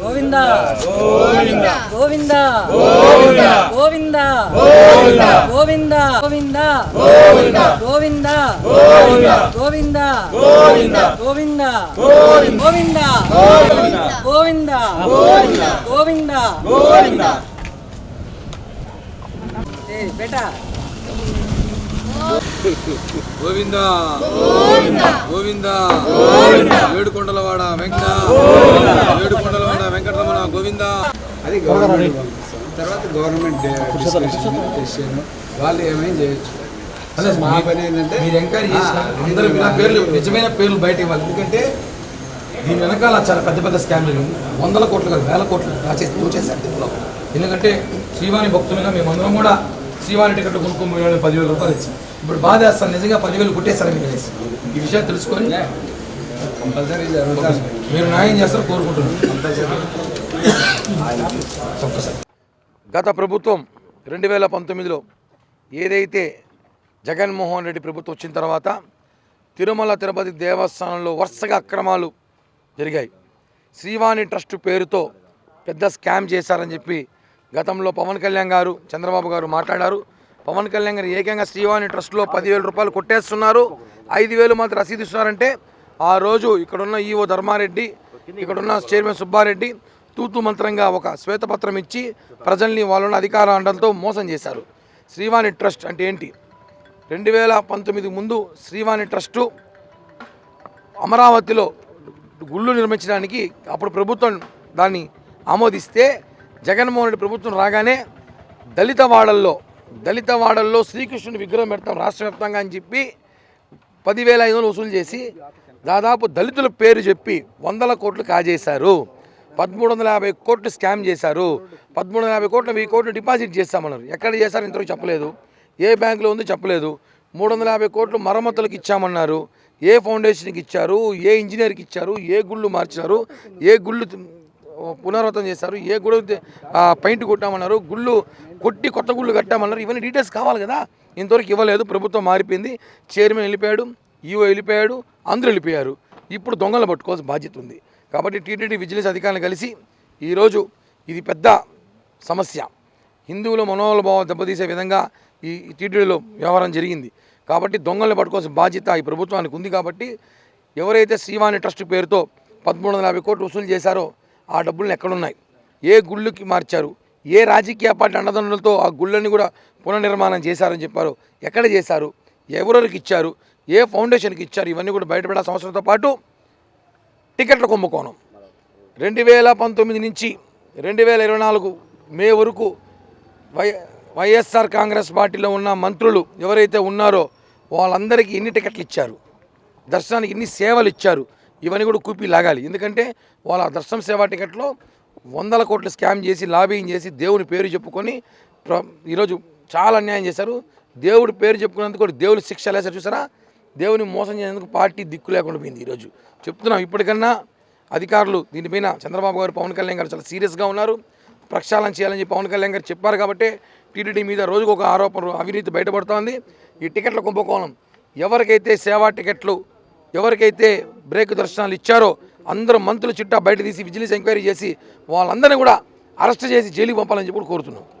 గోవింద గోవింద గోవింద గోవింద గోవింద గోవింద గోవింద గోవింద గోవింద గోవింద గోవింద గోవింద ఏ బేటా గోవింద గోవింద ఏడుకొండలవాడ వెంకట గోవింద అది గవర్నమెంట్ పంపిస్తాం తర్వాత గవర్నమెంట్ డిస్కషన్ డెసిషన్ వాళ్ళు ఏమైనా చేయొచ్చు. అదే మా పని ఏంటంటే మీరు ఎంక్వైరీ చేసిన అందరూ ఇలా పేర్లు నిజమైన పేర్లు బయట ఇవ్వాలి. ఎందుకంటే దీని వెనకాల చాలా పెద్ద పెద్ద స్కామ్లు వందల కోట్లు కాదు వేల కోట్లు దాచేసి దీంట్లో. ఎందుకంటే శ్రీవాణి భక్తులుగా మేమందరం కూడా శ్రీవాణి టికెట్ కొనుక్కోమని పదివేల రూపాయలు ఇచ్చి. ఇప్పుడు బాధ వేస్తాను నిజంగా పదివేలు కొట్టేశారు మీరు. ఈ విషయం తెలుసుకొని కంపల్సరీ మీరు న్యాయం చేస్తారు కోరుకుంటున్నాను. గత ప్రభుత్వం రెండు వేల పంతొమ్మిదిలో ఏదైతే జగన్మోహన్ రెడ్డి ప్రభుత్వం వచ్చిన తర్వాత తిరుమల తిరుపతి దేవస్థానంలో వరుసగా అక్రమాలు జరిగాయి. శ్రీవాణి ట్రస్ట్ పేరుతో పెద్ద స్కామ్ చేశారని చెప్పి గతంలో పవన్ కళ్యాణ్ గారు చంద్రబాబు గారు మాట్లాడారు. పవన్ కళ్యాణ్ గారు ఏకంగా శ్రీవాణి ట్రస్ట్లో పదివేల రూపాయలు కొట్టేస్తున్నారు. ఐదు వేలు మాత్రం రసీదు ఇస్తున్నారంటే ఆ రోజు ఇక్కడున్న ఈఓ ధర్మారెడ్డి ఇక్కడున్న చైర్మన్ సుబ్బారెడ్డి తూతు మంత్రంగా ఒక శ్వేతపత్రం ఇచ్చి ప్రజల్ని వాళ్ళని అధికార అండలతో మోసం చేశారు. శ్రీవాణి ట్రస్ట్ అంటే ఏంటి? రెండు వేల పంతొమ్మిది ముందు శ్రీవాణి ట్రస్టు అమరావతిలో గుళ్ళు నిర్మించడానికి అప్పుడు ప్రభుత్వం దాన్ని ఆమోదిస్తే జగన్మోహన్ రెడ్డి ప్రభుత్వం రాగానే దళిత వాడల్లో దళిత వాడల్లో శ్రీకృష్ణుని విగ్రహం పెడతాం రాష్ట్ర వ్యాప్తంగా అని చెప్పి పదివేల ఐదు వందలు వసూలు చేసి దాదాపు దళితుల పేరు చెప్పి వందల కోట్లు కాజేశారు. పదమూడు వందల యాభై కోట్లు స్కామ్ చేశారు. పదమూడు వందల యాభై కోట్లు వెయ్యి కోట్లు డిపాజిట్ చేస్తామన్నారు. ఎక్కడ చేశారు ఇంతవరకు చెప్పలేదు. ఏ బ్యాంకులో ఉందో చెప్పలేదు. మూడు వందల యాభై కోట్లు మరమ్మతులకు ఇచ్చామన్నారు. ఏ ఫౌండేషన్కి ఇచ్చారు? ఏ ఇంజనీర్కి ఇచ్చారు? ఏ గుళ్ళు మార్చారు ఏ గుళ్ళు పునరావృతం చేశారు? ఏ గుడి పెయింట్ కొట్టామన్నారు? గుళ్ళు కొట్టి కొత్త గుళ్ళు కట్టామన్నారు. ఇవన్నీ డీటెయిల్స్ కావాలి కదా. ఇంతవరకు ఇవ్వలేదు. ప్రభుత్వం మారిపోయింది. చైర్మన్ వెళ్ళిపోయాడు ఈఓ వెళ్ళిపోయాడు అందరూ వెళ్ళిపోయారు. ఇప్పుడు దొంగలు పట్టుకోవాల్సిన బాధ్యత ఉంది. కాబట్టి టీటీడీ విజిలెన్స్ అధికారులు కలిసి ఈరోజు ఇది పెద్ద సమస్య. హిందువుల మనోభావం దెబ్బతీసే విధంగా ఈ టీటీడీలో వ్యవహారం జరిగింది. కాబట్టి దొంగల్ని పట్టుకోవాల్సిన బాధ్యత ఈ ప్రభుత్వానికి ఉంది కాబట్టి ఎవరైతే శ్రీవాణి ట్రస్ట్ పేరుతో పదమూడు వందల యాభై కోట్లు వసూలు చేశారో ఆ డబ్బులను ఎక్కడున్నాయి? ఏ గుళ్ళకి మార్చారు? ఏ రాజకీయ పార్టీ అండదండలతో ఆ గుళ్ళని కూడా పునర్నిర్మాణం చేశారని చెప్పారు? ఎక్కడ చేశారు? ఎవరెవరికి ఇచ్చారు? ఏ ఫౌండేషన్కి ఇచ్చారు? ఇవన్నీ కూడా బయటపడే అవసరంతో పాటు టికెట్ల కుంభకోణం. రెండు వేల పంతొమ్మిది నుంచి రెండు వేల ఇరవై నాలుగు మే వరకు వై వైఎస్ఆర్ కాంగ్రెస్ పార్టీలో ఉన్న మంత్రులు ఎవరైతే ఉన్నారో వాళ్ళందరికీ ఎన్ని టికెట్లు ఇచ్చారు? దర్శనానికి ఎన్ని సేవలు ఇచ్చారు? ఇవన్నీ కూడా కూపి లాగాలి. ఎందుకంటే వాళ్ళ దర్శనం సేవా టికెట్లో వందల కోట్లు స్కామ్ చేసి లాబింగ్ చేసి దేవుని పేరు చెప్పుకొని ఈరోజు చాలా అన్యాయం చేశారు. దేవుడి పేరు చెప్పుకున్నందుకు కూడా శిక్ష లేసారు చూసారా? దేవుని మోసం చేసేందుకు పార్టీ దిక్కు లేకుండా పోయింది ఈరోజు. చెప్తున్నాం ఇప్పటికన్నా అధికారులు దీనిపైన చంద్రబాబు గారు పవన్ కళ్యాణ్ గారు చాలా సీరియస్గా ఉన్నారు. ప్రక్షాళన చేయాలని చెప్పి పవన్ కళ్యాణ్ గారు చెప్పారు కాబట్టి టీటీడీ మీద రోజుకు ఒక ఆరోపణ అవినీతి బయటపడుతోంది ఈ టికెట్ల కుంభకోణం ఎవరికైతే సేవా టికెట్లు ఎవరికైతే బ్రేక్ దర్శనాలు ఇచ్చారో అందరూ మంత్రులు చిట్టా బయట తీసి విజిలెన్స్ ఎంక్వైరీ చేసి వాళ్ళందరినీ కూడా అరెస్ట్ చేసి జైలుకి పంపాలని చెప్పి కూడా కోరుతున్నాం.